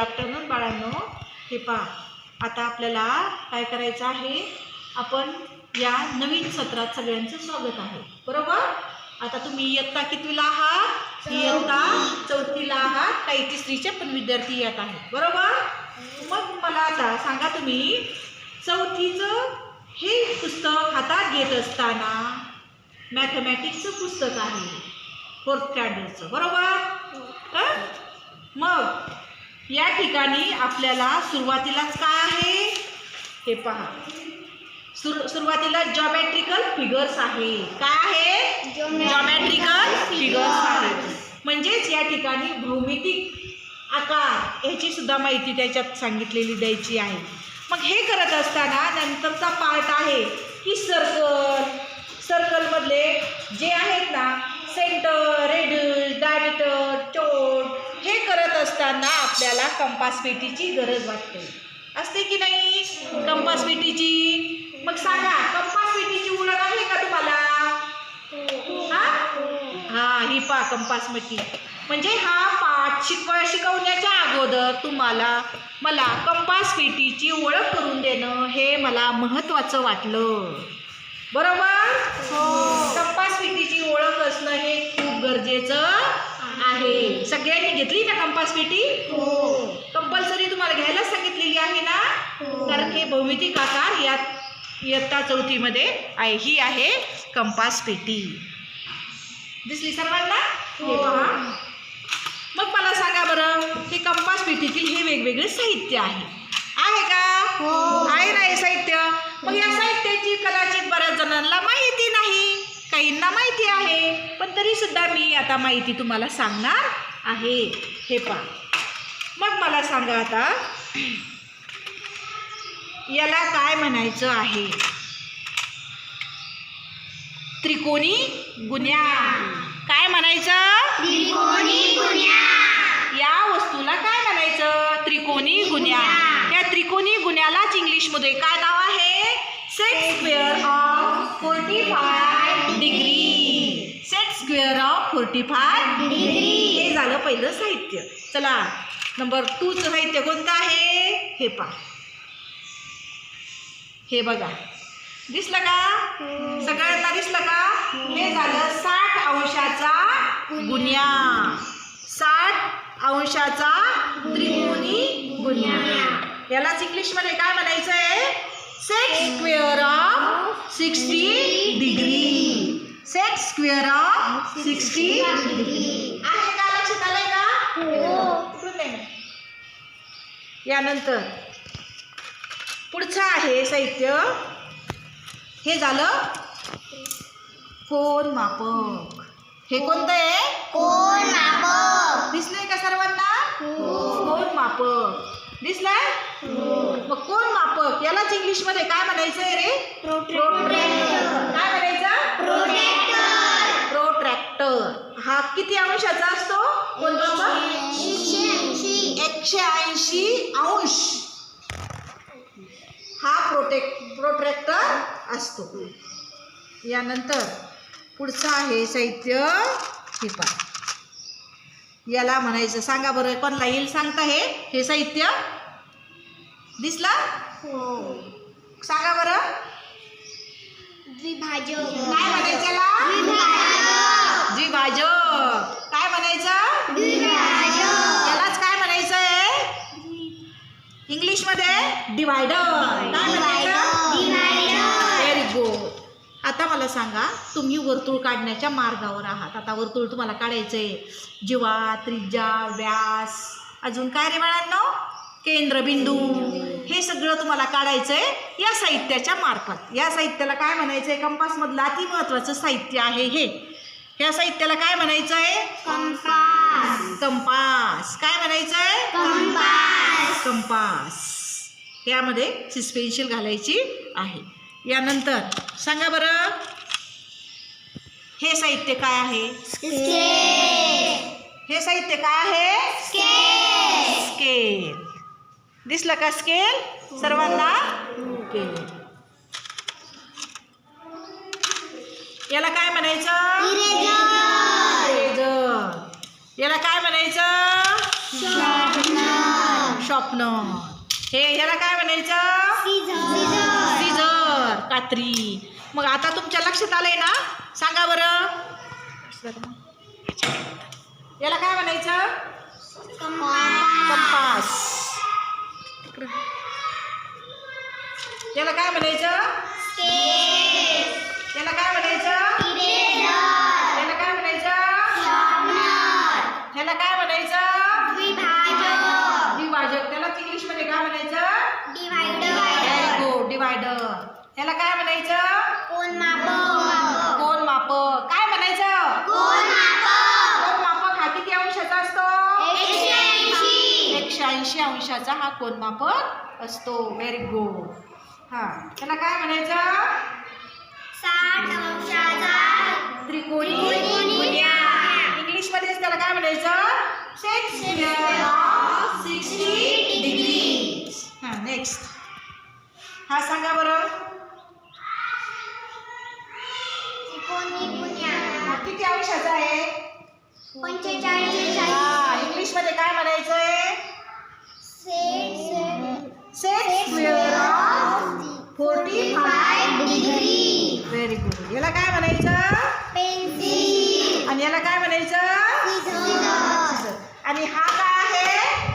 Afternoon बाळांनो. हे पहा. आता आपल्याला काय करायचं आहे? आपण या नवीन सत्रात सगळ्यांचं स्वागत आहे. बरोबर? आता तुम्ही इयत्ता कितवीला आहात? इयत्ता चौथीला आहात. काही तिसरीचे पण विद्यार्थी येत आहेत. बरोबर? मग मला आता सांगा तुम्ही चौथीचं हे पुस्तक हातात घेत असताना मॅथमॅटिक्सचं पुस्तक आहे. फोर्थ स्टँडर्डचं. बरोबर? हं? मग या ठिकाणी आपल्याला सुरुवातीलाच काय आहे? हे पहा. सुर सुरुवातीला जॉमेट्रिकल फिगर्स आहे. काय आहे? जॉमेट्रिकल फिगर्स आहे. म्हणजेच या ठिकाणी भौमितिक आकार याची सुद्धा माहिती त्याच्यात सांगितलेली द्यायची आहे. मग हे करत असताना नंतरचा पार्ट आहे की सर्कल सर्कलमधले जे आहेत ना सेंटर रेडियस असताना आपल्याला कंपास पेटीची गरज वाटते. असते की नाही? कंपास पेटीची मग सांगा कंपास पेटीची ओळख आहे का तुम्हाला? हा? हा ही पा कंपास पेटी म्हणजे हा पाठ शिकवा शिकवण्याच्या अगोदर तुम्हाला मला कंपास पेटीची ओळख करून देणं हे मला महत्त्वाचं वाटलं. बरोबर? कंपास कंपास पेटी कंपल्सरी तुम्हाला घ्यायला सांगितलेली आहे ना? कारण हे भौमितिक आकार यात इयत्ता चौथीमध्ये आहे ही आहे कंपास पेटी. दिसली सर्वांना? हे. पहा मग मला सांगा बरं हे कंपास पेटीतील हे वेगवेगळे साहित्य आहे. आहे का? आहे ना हे साहित्य? मग या साहित्याची कदाचित बऱ्याच जणांना माहिती नाही. काहींना माहिती आहे. पण तरी सुद्धा मी आता माहिती तुम्हाला सांगणार आहे. हे पहा. मग मला सांगा आता याला काय म्हणायचं आहे? त्रिकोणी गुन्ह्या काय म्हणायचं? या वस्तूला काय म्हणायचं? त्रिकोणी गुन्ह्या या त्रिकोणी गुन्ह्यालाच इंग्लिशमध्ये काय नाव आहे? Set square of forty five degree set square of forty five degree झालं पहिलं साहित्य. चला नंबर टूचं साहित्य कोणतं आहे? हे पहा. हे बघा. दिसलं का? सगळ्यांना दिसलं का? हे झालं साठ अंशाचा गुन्हा साठ अंशाचा त्रिकोणी गुन्हा यालाच इंग्लिशमध्ये काय म्हणायचं आहे sec square of sixty degree sec square of sixty degree लक्षात आलंय का इकडून नाही. यानंतर. पुढचं आहे साहित्य. हे झालं? कोण मापक. हे कोणतं आहे? दिसलंय का सर्वांना? कोण मापक. दिसलंय? मग कोण मापक यालाच इंग्लिशमध्ये काय म्हणायचं आहे रे किती अंशाचा असतो? एकशे ऐंशी. अंश. हा प्रोटेक्ट प्रोट्रॅक्टर असतो. यानंतर पुढचं आहे साहित्य हे पहा याला म्हणायचं सांगा बरं कोणला येईल सांगता हे? हे साहित्य? दिसलं? सांगा बरं. विभाजक काय म्हणायचं याला? द्विभाजक. काय म्हणायचं? यालाच काय म्हणायचं आहे इंग्लिशमध्ये डिवायडर. काय म्हणायचं? व्हेरी गुड आता मला सांगा तुम्ही वर्तुळ काढण्याच्या मार्गावर आहात. आता वर्तुळ तुम्हाला काढायचं आहे जीवा त्रिज्या व्यास. अजून काय रे बाळांनो? केंद्रबिंदू. हे सगळं तुम्हाला काढायचं आहे या साहित्याच्या मार्फत. या साहित्याला काय म्हणायचं आहे कंपासमधलं अति महत्त्वाचं साहित्य आहे हे. या साहित्याला काय म्हणायचं आहे कंपास. कंपास. काय म्हणायचं आहे कंपास. कंपास. यामध्ये सिस्पेन्शिल घालायची आहे. यानंतर सांगा बरं हे साहित्य काय आहे? स्केल. हे साहित्य काय आहे? स्केल. स्केल. दिसलं का स्केल? सर्वांना? याला काय म्हणायचं? इरेजर याला काय म्हणायचं? शॉर्पनर हे ह्याला काय म्हणायचं? सीझर कात्री. मग आता तुमच्या लक्षात आलंय ना? सांगा बरं. याला काय म्हणायचं? कंपास याला काय म्हणायचं? ऐंशी अंशाचा हा कोनमापक असतो. व्हेरी गुड हा. त्याला काय म्हणायचं? त्रिकोणी त्याला काय म्हणायचं? सिक्स सिक्स्टी डिग्री हा नेक्स्ट हा सांगा बरं. किती अंशाचा आहे? हा व्हेरी गुड याला काय म्हणायचं? आणि याला काय म्हणायचं? आणि हा काय